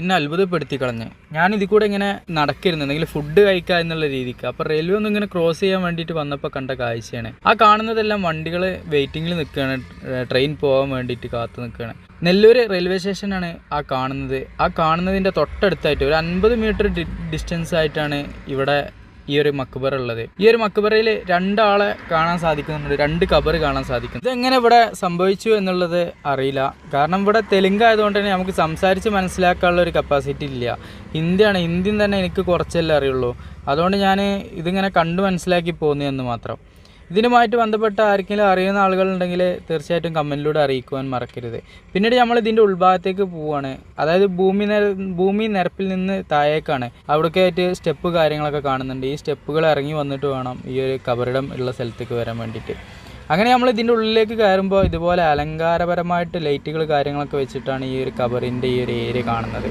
എന്നെ അത്ഭുതപ്പെടുത്തി കളഞ്ഞ്. ഞാൻ ഇതിൽ കൂടെ ഇങ്ങനെ നടക്കരുന്നു എന്തെങ്കിലും ഫുഡ് കഴിക്കുക എന്നുള്ള രീതിക്ക്. അപ്പോൾ റെയിൽവേ ഒന്നും ഇങ്ങനെ ക്രോസ് ചെയ്യാൻ വേണ്ടിയിട്ട് വന്നപ്പോൾ കണ്ട കാഴ്ചയാണ്. ആ കാണുന്നതെല്ലാം വണ്ടികൾ വെയിറ്റിംഗിൽ നിൽക്കുകയാണ് ട്രെയിൻ പോകാൻ വേണ്ടിയിട്ട് കാത്തു നിൽക്കുകയാണ് നെല്ലൂർ റെയിൽവേ സ്റ്റേഷനാണ് ആ കാണുന്നത്. ആ കാണുന്നതിന്റെ തൊട്ടടുത്തായിട്ട് ഒരു അൻപത് മീറ്റർ ഡിസ്റ്റൻസ് ആയിട്ടാണ് ഇവിടെ ഈ ഒരു മക്ബറ ഉള്ളത്. ഈ ഒരു മക്ബറയിൽ രണ്ടാളെ കാണാൻ സാധിക്കുന്നുണ്ട്. രണ്ട് കബർ കാണാൻ സാധിക്കും ഇതെങ്ങനെ ഇവിടെ സംഭവിച്ചു എന്നുള്ളത് അറിയില്ല. കാരണം ഇവിടെ തെലുങ്ക് ആയതുകൊണ്ട് തന്നെ നമുക്ക് സംസാരിച്ച് മനസ്സിലാക്കാനുള്ള ഒരു കപ്പാസിറ്റി ഇല്ല. ഹിന്ദിയാണ്. ഹിന്ദിയും തന്നെ എനിക്ക് കുറച്ചല്ലേ അറിയുള്ളൂ. അതുകൊണ്ട് ഞാൻ ഇതിങ്ങനെ കണ്ടു മനസ്സിലാക്കി പോകുന്നു എന്ന് മാത്രം. ഇതിനുമായിട്ട് ബന്ധപ്പെട്ട ആർക്കെങ്കിലും അറിയുന്ന ആളുകളുണ്ടെങ്കിൽ തീർച്ചയായിട്ടും കമന്റിലൂടെ അറിയിക്കുവാൻ മറക്കരുത്. പിന്നീട് നമ്മൾ ഇതിന്റെ ഉൾഭാഗത്തേക്ക് പോവുകയാണ്. അതായത് ഭൂമി നിര ഭൂമി നിരപ്പിൽ നിന്ന് താഴേക്കാണ്. അവിടൊക്കെ ആയിട്ട് സ്റ്റെപ്പ് കാര്യങ്ങളൊക്കെ കാണുന്നുണ്ട്. ഈ സ്റ്റെപ്പുകൾ ഇറങ്ങി വന്നിട്ട് വേണം ഈ ഒരു കബറിടം ഉള്ള സ്ഥലത്തേക്ക് വരാൻ വേണ്ടിയിട്ട്. അങ്ങനെ നമ്മൾ ഇതിന്റെ ഉള്ളിലേക്ക് കയറുമ്പോൾ ഇതുപോലെ അലങ്കാരപരമായിട്ട് ലൈറ്റുകൾ കാര്യങ്ങളൊക്കെ വെച്ചിട്ടാണ് ഈ ഒരു കബറിന്റെ ഈ ഒരു ഏരിയ കാണുന്നത്.